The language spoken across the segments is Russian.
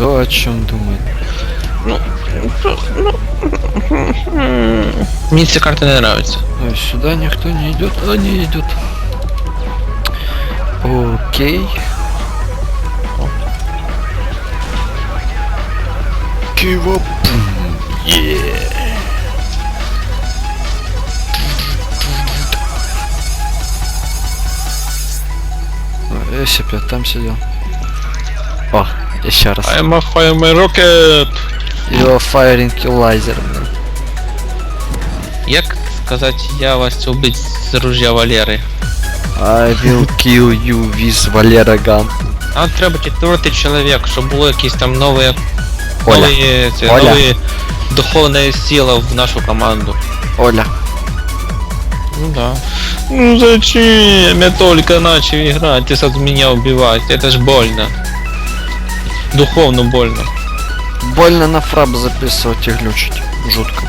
Кто о чем думает? Мне ця карта не нравится. Ой, сюда никто не идет, а не идет. Окей. Кива. Я себе там сидел. О, еще раз. I'm a fire my rocket! You're firing your laser, блин. Як сказати, я вас убить з ружья Валери? I will kill you with Valera gun. Нам треба четвертий чоловік, щоб було якісь там нові, Оля. нові, це, Оля. нові духовні сили в нашу команду. Оля. Ну да. Ну зачем? Я только начал играть, ты сразу меня убивать. Это ж больно. Духовно больно. Больно на фраб записывать и глючить. Жутко.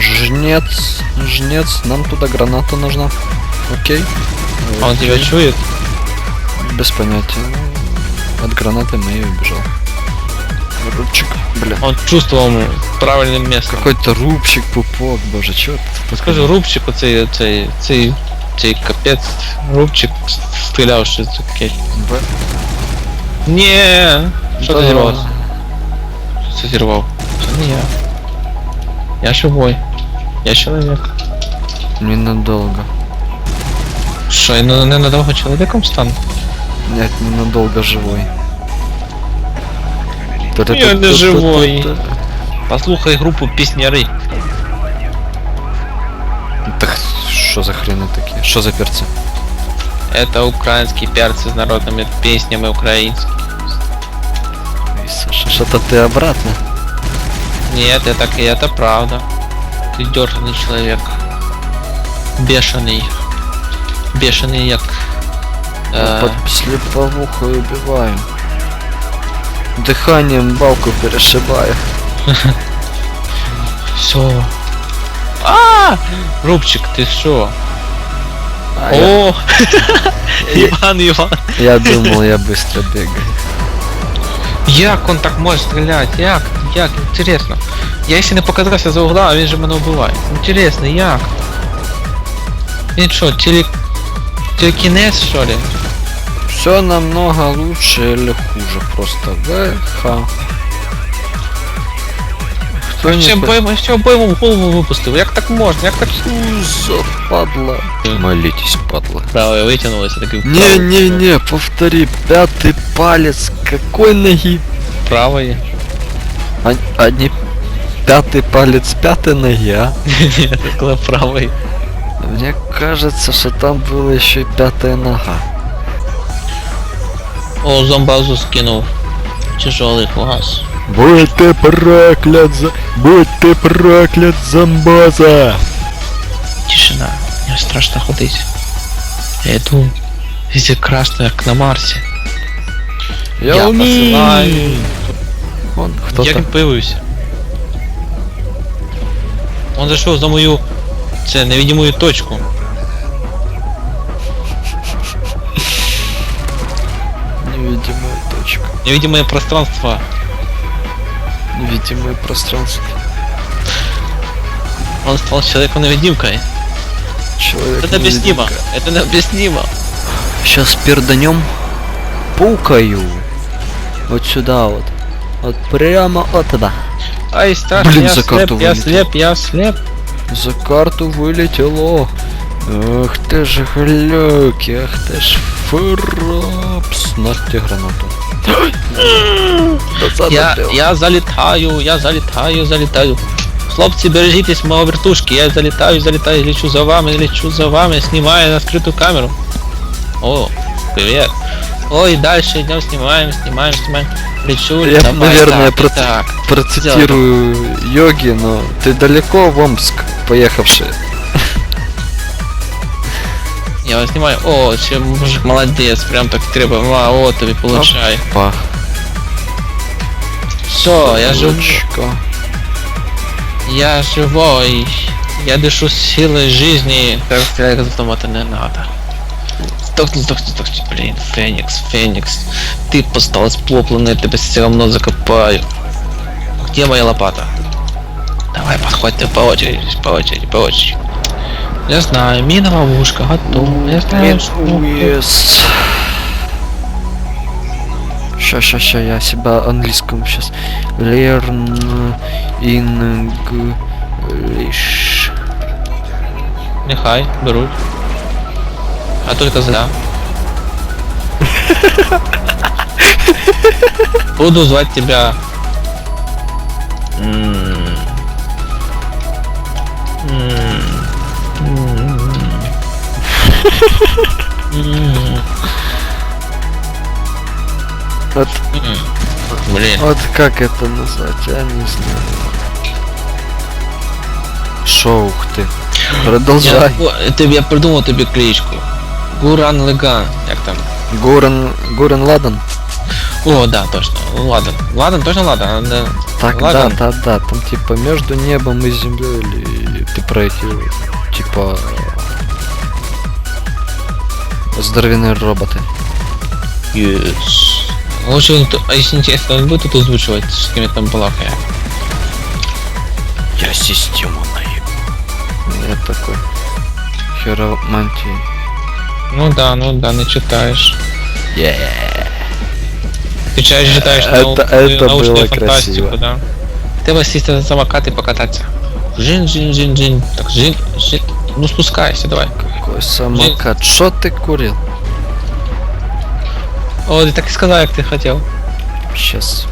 Жнец, жнец, нам туда граната нужна. Окей. А он тебя чует? Без понятия. От гранаты мы и убежал. Рубчик, бля. Он чувствовал правильным местом. Какой-то рубчик, пупок, боже, чё ты? Скажи, рубчик оцей, цей, цей, цей капець, рубчик стріляв, що таке. В. Не, що Да. ти зірвав? Що ти зірвав? Це не я. Я живой. Я чоловік. Ненадолго. Що, я не, не надовго чоловіком стану? Нет, ненадолго живой. Я не живой. Послухай групу пісняри. Так что за хрены такие? Что за перцы? Это украинские перцы с народными песнями украинскими. Саша, что-то ты обратно. Нет, это, и это правда. Ты дерганный человек. Бешеный. Бешеный як. Я Э, под слеповуху убиваю. Дыханием балку перешибаю. все. А! Рубчик, ты что? А я, О! Иван, Иван. я думал, я быстро бегаю. Як он так може стріляти? Як? Як? Інтересно. Я ще не показався за угла, а він же мене вбиває. Інтересно, як? Він що, теле... телекінез, що ли? Все намного лучше или хуже, просто не Ще боймо, ще боймо в голову випустив. Як так можна? Як так падла. Молитесь, падла. Правое витягнулося, такий Не-не-не, повтори, пятый палец, какой ноги? правої. А, а не пятый палец пятой ноги, а? Ні, це коли правої. Мне кажется, что там была еще и пятая нога. О, зомбазу скинув. Тяжелый фугас. Будь ты проклят, за... будь ты проклят, зомбаза! Тишина. Мне страшно ходить. Я йду. Везде красно, як на Марсі. Я, Я посылаю. Вон, Я кто-то. не появився. Он зайшов за мою це невидимую точку. Невидимая точка. Невидимое пространство. Невидимое пространство. Он стал человеком-невидимкой. Человек Это необъяснимо. Это необъяснимо. Сейчас перданем. Пукаю. Вот сюда вот. Вот прямо вот туда. Ай, страшно, Блин, я за слеп, карту я вылетел. слеп, я слеп. За карту вылетело. Ах ты ж глюки, ах ты ж фрапс. На тебе гранату. Я, я залетаю, я залетаю, залетаю. Хлопці, бережітесь мого вертушки, я залетаю, залетаю, лечу за вами, лечу за вами, снимаю на скрытую камеру. О, привет. Ой, дальше идем, снимаем, снимаем, снимаем. Лечу, Я, давай, наверное, так, проц- так. процитирую йоги, но ты далеко в Омск поехавший. Я вас снимаю. О, ще мужик молодец, прям так треба. А, о, тобі получай. Пах. Все, я. Сучка. Я живой. Я дышу силой жизни. Так стрелять из автомата не надо. Сдохни, сдохни, сдохни, блин, Феникс, Феникс. Ты посталась плоплана, я тебя все равно закопаю. Где моя лопата? Давай, подходь по очереди, по очереди, по очереди. Я знаю, мина ловушка готова. Я знаю, что... Yes. Ща, ща, ща, я себя английскому сейчас. Learn English. Нехай, беруть. А только зря. Буду звать тебя... М, м, Вот. Блин. вот как это назвать, я не знаю. Шоу ты. Продолжай. Я, ти- я придумав тобі кличку. Гуран Леган. Як там? Гурен, Гурен Ладан? О, да, точно. Ладан. Ладан, точно Ладан? а, Да. Так, Ладан? да, да, да. Там типа между небом и землей или ты про эти типа здоровенные роботы. Yes. Лучше, он т- а если интересно, он будет тут озвучивать, с кем я там балакаю. Я систему наеб. Я такой. Херомантии. Ну да, ну да, не читаешь. Ты чаще читаешь Это- нау- это научную было фантастику, красиво. да. Ты сесть на самокат и покататься. Жин, жин, жин, жин. Так, жин, жин. Ну спускайся, давай. Какой самокат. Что ты курил? О, ты так и сказал, как ты хотел. Сейчас.